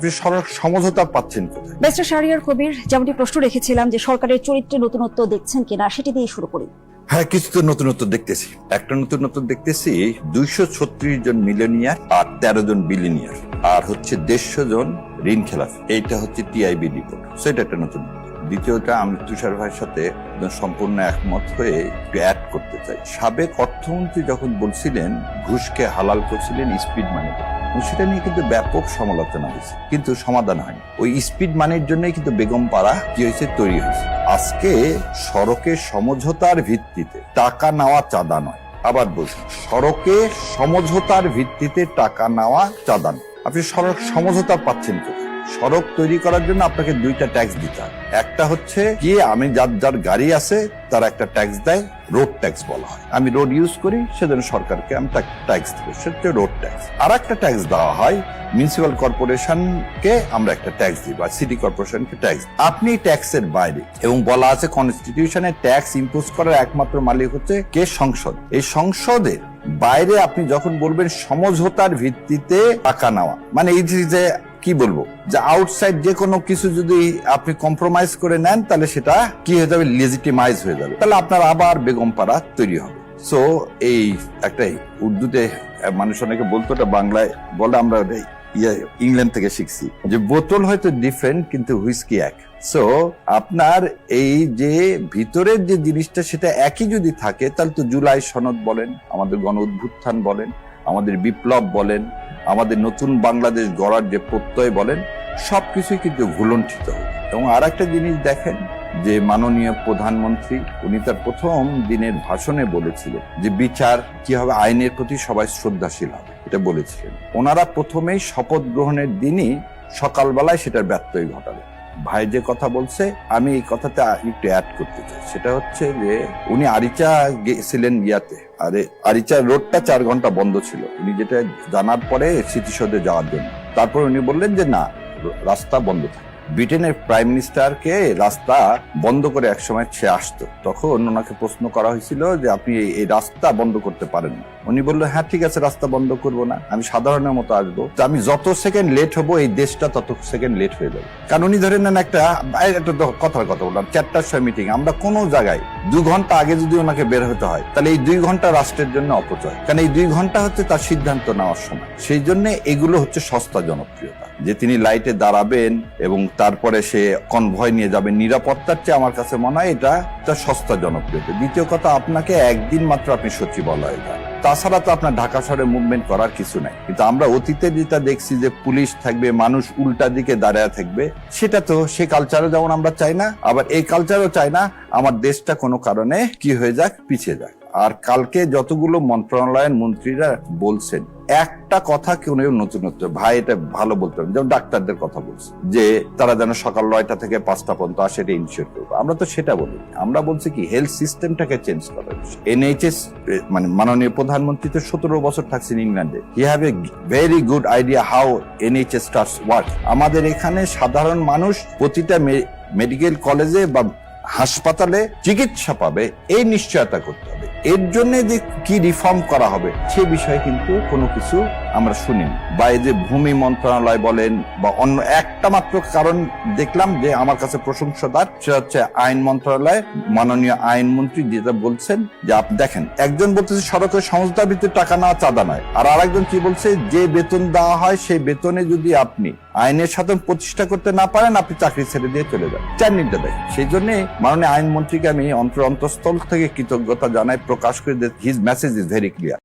আপনি সমঝোতা পাচ্ছেন কোথায়? ব্যারিস্টার শাহরিয়ার কবির যেমনটি প্রশ্ন রেখেছিলাম যে সরকারের চরিত্রে নতুনত্ব দেখছেন কিনা সেটি দিয়ে শুরু করি। হ্যাঁ কিছু তো নতুনত্ব দেখতেছি। একটা নতুনত্ব দেখতেছি দুইশো ছত্রিশ জন মিলেনিয়ার আর তেরো জন বিলিনিয়ার আর হচ্ছে দেড়শো জন ঋণ খেলাফ। এইটা হচ্ছে টিআইবি রিপোর্ট সেটা একটা নতুন। দ্বিতীয়টা আমি তুষার ভাইয়ের সাথে সম্পূর্ণ একমত হয়ে একটু অ্যাড করতে চাই। সাবেক অর্থমন্ত্রী যখন বলছিলেন ঘুষকে হালাল করছিলেন স্পিড মানি সেটা নিয়ে কিন্তু ব্যাপক সমালোচনা হয়েছে। কিন্তু সমাধান হয়নি। ওই স্পিড মানের জন্যই কিন্তু বেগম পাড়া কি হয়েছে? তৈরি হয়েছে। আজকে সড়কে সমঝোতার ভিত্তিতে টাকা নেওয়া চাঁদা নয়। আবার বলছি, সড়কে সমঝোতার ভিত্তিতে টাকা নেওয়া চাঁদা নয়। আপনি সড়ক সমঝোতা পাচ্ছেন কোথায়? সড়ক তৈরি করার জন্য আপনাকে দুইটা ট্যাক্স দিতে হয়। একটা হচ্ছে কি আমি যার যার গাড়ি আছে, তার একটা ট্যাক্স দেয়, রোড ট্যাক্স বলা হয়। আমি রোড ইউজ করি, সেজন্য সরকারকে আমি ট্যাক্স দেবো। সেটা রোড ট্যাক্স। আর একটা ট্যাক্স দেওয়া হয় মিউনিসিপাল কর্পোরেশনকে আমরা একটা ট্যাক্স দিই বা সিটি কর্পোরেশনকে ট্যাক্স। আপনি ট্যাক্সের বাইরে, এবং বলা আছে কনস্টিটিউশনে ট্যাক্স ইম্পোজ করার একমাত্র মালিক হচ্ছে কে? সংসদ। এই সংসদের বাইরে আপনি যখন বলবেন, সমঝোতার ভিত্তিতে টাকা নেওয়া মানে এই যে কি বলব? যে আউটসাইড যে কোনো কিছু যদি আপনি কম্প্রোমাইজ করে নেন, তাহলে সেটা কি হয়ে যাবে? লেজিটিমাইজ হয়ে যাবে। তাহলে আপনার আবার বেগম পাড়া তৈরি হবে। সো এই একটাই উর্দুতে মানুষ অনেকে বলতো, এটা বাংলায় বলে, আমরা ইয়ে ইংল্যান্ড থেকে শিখছি। যে বোতল হয়তো ডিফারেন্ট কিন্তু হুইস্কি এক। সো আপনার এই যে ভিতরের যে জিনিসটা, সেটা একই যদি থাকে, তাহলে তো জুলাই সনদ বলেন, আমাদের গণ উদ্ভুত্থান বলেন, আমাদের বিপ্লব বলেন আমাদের নতুন বাংলাদেশ গড়ার যে প্রত্যয় বলেন সব কিছুই কিন্তু ভুলণ্ঠিত। এবং আর একটা জিনিস দেখেন, যে মাননীয় প্রধানমন্ত্রী, উনি তার প্রথম দিনের ভাষণে বলেছিলেন যে বিচার কি হবে আইনের প্রতি সবাই শ্রদ্ধাশীল হবে, এটা বলেছিলেন। ওনারা প্রথমেই শপথ গ্রহণের দিনই সকালবেলায় সেটার ব্যত্যয় ঘটালেন। ভাই যে কথা বলছে, আমি এই কথাতে একটু অ্যাড করতে চাই। সেটা হচ্ছে যে, উনি আরিচা গেছিলেন ইয়াতে। আরে, আরিচা রোডটা চার ঘণ্টা বন্ধ ছিল। উনি যেটা জানার পরে স্মৃতিসৌধে যাওয়ার জন্য। তারপর উনি বললেন যে, না, রাস্তা বন্ধ থাকে। ব্রিটেনের প্রাইম মিনিস্টারকে রাস্তা বন্ধ করে একসময় সে আসতো। তখন ওনাকে প্রশ্ন করা হয়েছিল যে, আপনি এই- রাস্তা বন্ধ করতে পারেন না। উনি বলল হ্যাঁ ঠিক আছে, রাস্তা বন্ধ করব না। আমি সাধারণের মতো আসব। তো আমি যত সেকেন্ড লেট হব, এই দেশটা তত সেকেন্ড লেট হয়ে যাবে। কারণ উনি ধরে নেন একটা একটা কথার কথা বললাম, চারটার সময় মিটিং আমরা কোনো জায়গায় দু ঘণ্টা আগে যদি ওনাকে বের হতে হয়, তাহলে এই দুই ঘণ্টা রাষ্ট্রের জন্য অপচয়। কারণ এই দুই ঘণ্টা হচ্ছে তার সিদ্ধান্ত নেওয়ার সময়। সেই জন্য এগুলো হচ্ছে সস্তা জনপ্রিয়তা। যে তিনি লাইটে দাঁড়াবেন এবং তারপরে সে কনভয় নিয়ে যাবেন। নিরাপত্তার চেয়ে আমার কাছে মনে হয় এটা তার সস্তা জনপ্রিয়তা। দ্বিতীয় কথা, আপনাকে একদিন মাত্র আপনি সচিবালয়ে যান। তাছাড়া তো আপনার ঢাকা শহরে মুভমেন্ট করার কিছু নাই। কিন্তু আমরা অতীতে যেটা দেখছি যে পুলিশ থাকবে, মানুষ উল্টা দিকে দাঁড়ায় থাকবে, সেটা তো সে কালচারও যেমন আমরা চাই না, আবার এই কালচারও চাই না, আমার দেশটা কোনো কারণে কি হয়ে যাক, পিছিয়ে যাক। আর কালকে যতগুলো মন্ত্রণালয়ের মন্ত্রীরা বলছেন, একটা কথা কেউ নতুনত্ব ভাই, এটা ভালো বলতে যেমন ডাক্তারদের কথা বলছে, যে তারা যেন সকাল নয়টা থেকে পাঁচটা পর্যন্ত আসে, এটা ইনশিওর করব। আমরা তো সেটা বলি আমরা বলছি কি হেলথ সিস্টেমটাকে চেঞ্জ করা এনএইচএস মানে মাননীয় প্রধানমন্ত্রী তো সতেরো বছর থাকছেন ইংল্যান্ডে। He have a very good idea how NHS stars work আমাদের এখানে সাধারণ মানুষ প্রতিটা মেডিকেল কলেজে বা হাসপাতালে চিকিৎসা পাবে, এই নিশ্চয়তা করতে হবে। এর জন্য যে কি রিফর্ম করা হবে সে বিষয়ে কিন্তু কোনো কিছু আমরা শুনিনি বা এই যে ভূমি মন্ত্রণালয় বলেন বা অন্য একটা মাত্র কারণ দেখলাম যে আমার কাছে প্রশংসাদার, সেটা হচ্ছে আইন মন্ত্রণালয়, মাননীয় আইনমন্ত্রী যেটা বলছেন যে আপনি দেখেন, একজন বলতেছে সড়কের সংস্থার ভিতরে টাকা না চাঁদা নয়। আর আরেকজন কি বলছে, যে বেতন দেওয়া হয় সেই বেতনে যদি আপনি আইনের সাথে প্রতিষ্ঠা করতে না পারেন, আপনি চাকরি ছেড়ে দিয়ে চলে যান। ট্যানিংটা দেখেন। সেই জন্য মাননীয় আইনমন্ত্রীকে আমি অন্তর অন্তঃস্থল থেকে কৃতজ্ঞতা জানাই, প্রকাশ করে his message is very clear